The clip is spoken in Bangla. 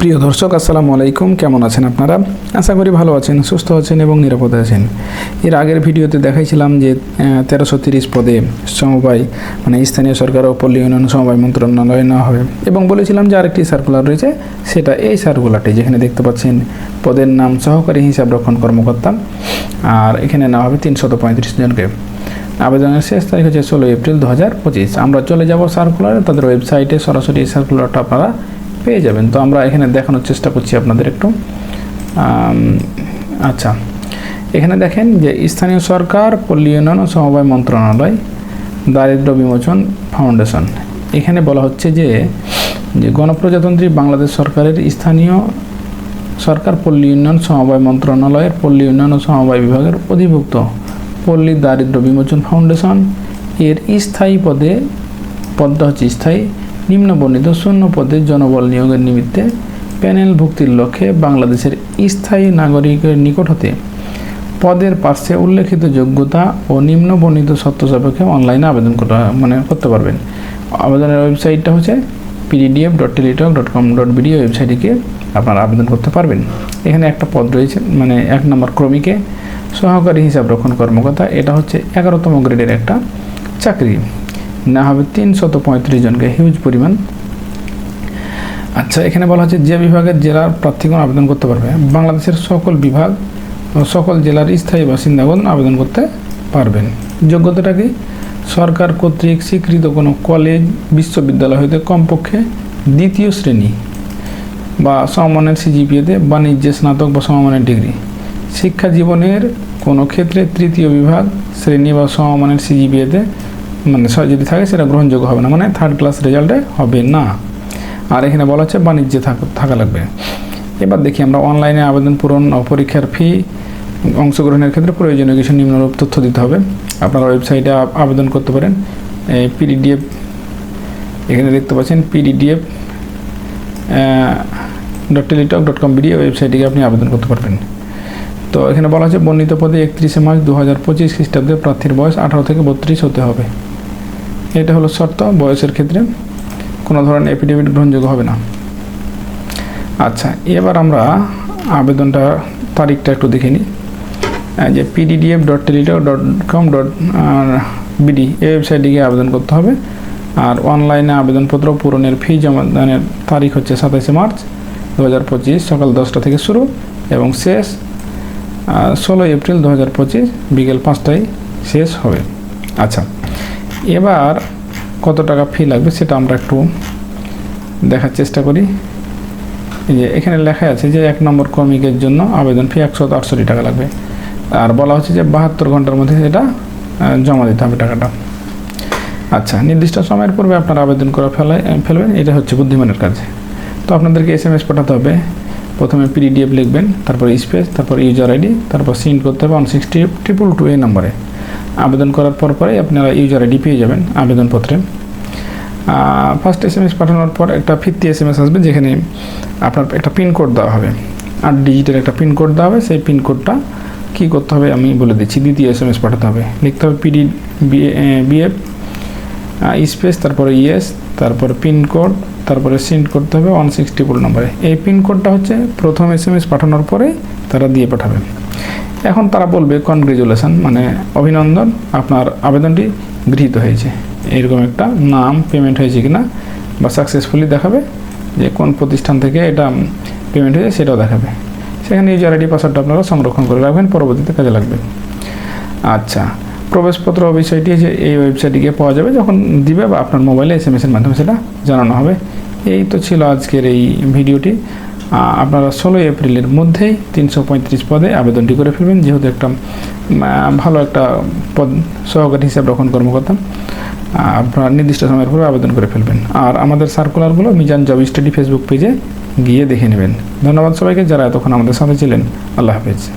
প্রিয় দর্শক, আসসালামু আলাইকুম। কেমন আছেন আপনারা? আশা করি ভালো আছেন, সুস্থ আছেন এবং নিরাপদে আছেন। এর আগের ভিডিওতে দেখাইছিলাম যে তেরোশো তিরিশ পদে সমবায় মানে স্থানীয় সরকার ও পল্লী উন্নয়ন সমবায় মন্ত্রণালয়ে নেওয়া হবে এবং বলেছিলাম যে আরেকটি সার্কুলার রয়েছে, সেটা এই সার্কুলারটি যেখানে দেখতে পাচ্ছেন পদের নাম সহকারী হিসাব রক্ষণ কর্মকর্তা, আর এখানে নেওয়া হবে তিনশত পঁয়ত্রিশ জনকে। আবেদনের শেষ তারিখ হচ্ছে ষোলো এপ্রিল দু হাজার পঁচিশ। আমরা চলে যাব সার্কুলারে তাদের ওয়েবসাইটে সরাসরি সার্কুলারটা আপনারা পেয়ে যাবেন। তো আমরা এখানে দেখানোর চেষ্টা করছি আপনাদের একটু। আচ্ছা। এখানে দেখেন যে স্থানীয় সরকার, পল্লী উন্নয়ন ও সমবায় মন্ত্রণালয় দারিদ্র বিমোচন ফাউন্ডেশন। এখানে বলা হচ্ছে যে যে গণপ্রজাতন্ত্রী বাংলাদেশ সরকারের স্থানীয় সরকার, পল্লী উন্নয়ন সমবায় মন্ত্রণালয়ের, পল্লী উন্নয়ন ও সমবায় বিভাগের অধিভুক্ত পল্লী দারিদ্র বিমোচন ফাউন্ডেশন। এর স্থায়ী পদে, পদটা হচ্ছে স্থায়ী। নিম্ন বর্ণিত শূন্য পদে জনবল নিয়োগের নিমিত্তে প্যানেল ভুক্তির লক্ষ্যে বাংলাদেশের স্থায়ী নাগরিকের নিকট হতে পদের পার্শ্বে উল্লেখিত যোগ্যতা ও নিম্ন বর্ণিত সত্য সাপেক্ষে অনলাইনে আবেদন করা মানে করতে পারবেন। আবেদনের ওয়েবসাইটটা হচ্ছে PDDF dot Teletalk dot com dot BD ওয়েবসাইটে গিয়ে আপনারা আবেদন করতে পারবেন। এখানে একটা পদ রয়েছে মানে এক নম্বর ক্রমিকে সহকারী হিসাব রক্ষণ কর্মকর্তা, এটা হচ্ছে এগারোতম গ্রেডের একটা চাকরি। না হবে তিনশত পঁয়ত্রিশ জনকে হিউজ পরিমাণ। আচ্ছা এখানে বলা হচ্ছে যে বিভাগের জেলার প্রার্থীগণ আবেদন করতে পারবে। বাংলাদেশের সকল বিভাগ সকল জেলার স্থায়ী বাসিন্দাগণ আবেদন করতে পারবেন। যোগ্যতাটা কি? সরকার কর্তৃক স্বীকৃত কোনো কলেজ, বিশ্ববিদ্যালয় হইতে কমপক্ষে দ্বিতীয় শ্রেণি বা সমমানের সিজিপিএতে বাণিজ্যে স্নাতক বা সমমানের ডিগ্রি। শিক্ষা জীবনের কোনো ক্ষেত্রে তৃতীয় বিভাগ, শ্রেণি বা সমমানের সিজিপিএতে মানে স- যদি থাকে, সেটা গ্রহণযোগ্য হবে না। মানে থার্ড ক্লাস রেজাল্টে হবে না। আর এখানে বলা হচ্ছে বাণিজ্যে থাক- লাগবে। এবার দেখি আমরা অনলাইনে আবেদন পূরণ ও পরীক্ষার ফি অংশগ্রহণের ক্ষেত্রে প্রয়োজনীয় কিছু নিম্নরূপ তথ্য দিতে হবে। আপনারা ওয়েবসাইটে আবেদন করতে পারেন। পিডিডিএফ এখানে দেখতে পাচ্ছেন PDDF dot Teletalk dot com BD ওয়েবসাইটে আপনি আবেদন করতে পারবেন। তো এখানে বলা হচ্ছে বর্ণিত পদে একত্রিশে মার্চ দু হাজার পঁচিশ খ্রিস্টাব্দে প্রার্থীর বয়স আঠারো থেকে বত্রিশ হতে হবে। এটা হলো শর্ত, বয়সের ক্ষেত্রে কোনো ধরনের এফিডেভিট গ্রহণযোগ্য হবে না। আচ্ছা এবার আমরা আবেদনটা, তারিখটা একটু দেখে নিই। যে PDDF dot Teletalk dot com dot BD এই ওয়েবসাইটে গিয়ে আবেদন করতে হবে। আর অনলাইনে আবেদনপত্র পূরণের ফি জমাদানের তারিখ হচ্ছে সাতাশে মার্চ দু হাজার পঁচিশ, সকাল দশটা থেকে শুরু এবং শেষ ষোলো এপ্রিল দু হাজার পঁচিশ, বিকেল পাঁচটায় শেষ হবে। আচ্ছা এবার কত টাকা ফি লাগবে সেটা আমরা একটু দেখার চেষ্টা করি। যে এখানে লেখা আছে যে এক নম্বর কর্মিকের জন্য আবেদন ফি একশো আটষট্টি টাকা লাগবে। আর বলা হচ্ছে যে বাহাত্তর ঘণ্টার মধ্যে সেটা জমা দিতে হবে টাকাটা। আচ্ছা নির্দিষ্ট সময়ের পূর্বে আপনারা আবেদন করে ফেলে ফেলবেন, এটা হচ্ছে বুদ্ধিমানের কাজ। তো আপনাদেরকে এস এম এস পাঠাতে হবে। প্রথমে পিডিএফ লিখবেন, তারপর স্পেস তারপর ইউজার আইডি তারপর সিন্ড করতে হবে ওয়ান সিক্সটি ট্রিপল টু এই নম্বরে। আবেদন করার পর পরে আপনারা ইউজার আইডি পেয়ে যাবেন আবেদনপত্রে। ফার্স্ট এস এম এস পাঠানোর পর একটা ফিফটি এস এম এস আসবে যেখানে আপনার একটা পিনকোড দেওয়া হবে। আট ডিজিটের একটা পিনকোড দেওয়া হবে। সেই পিনকোডটা কী করতে হবে আমি বলে দিচ্ছি। দ্বিতীয় এস এম এস পাঠাতে হবে। লিখতে হবে পিডি বিএফ স্পেস তারপরে ইএস তারপরে পিনকোড তারপরে সেন্ড করতে হবে ওয়ান সিক্সটি ফোর নম্বরে এই পিনকোডটা হচ্ছে প্রথম এস এম এস পাঠানোর পরে তারা দিয়ে পাঠাবে। এখন তারা বলবে কনগ্রেচুলেশন মানে অভিনন্দন, আপনার আবেদনটি গৃহীত হয়েছে। এরকম একটা নাম পেমেন্ট হয়েছে কিনা বা সাকসেসফুলি দেখাবে, যে কোন প্রতিষ্ঠান থেকে এটা পেমেন্ট হয়েছে সেটাও দেখাবে। সেখানে ইউজার আইডি পাসওয়ার্ডটা আপনারা সংরক্ষণ করে রাখবেন, পরবর্তীতে কাজে লাগবে। আচ্ছা প্রবেশপত্র বিষয়টি যে এই ওয়েবসাইটে গিয়ে পাওয়া যাবে, যখন দিবে বা আপনার মোবাইলে এস এম এসের মাধ্যমে সেটা জানানো হবে। এই তো ছিল আজকের এই ভিডিওটি আপনারা ষোলোই এপ্রিলের মধ্যেই তিনশো পঁয়ত্রিশ পদে আবেদনটি করে ফেলবেন। যেহেতু একটা ভালো একটা পদ সহকারী হিসাব রক্ষণ কর্মকর্তা আপনারা নির্দিষ্ট সময়ের পরে আবেদন করে ফেলবেন। আর আমাদের সার্কুলারগুলো মিজান জব স্টাডি ফেসবুক পেজে গিয়ে দেখে নেবেন। ধন্যবাদ সবাইকে যারা এতক্ষণ আমাদের সাথে ছিলেন। আল্লাহ হাফেজ।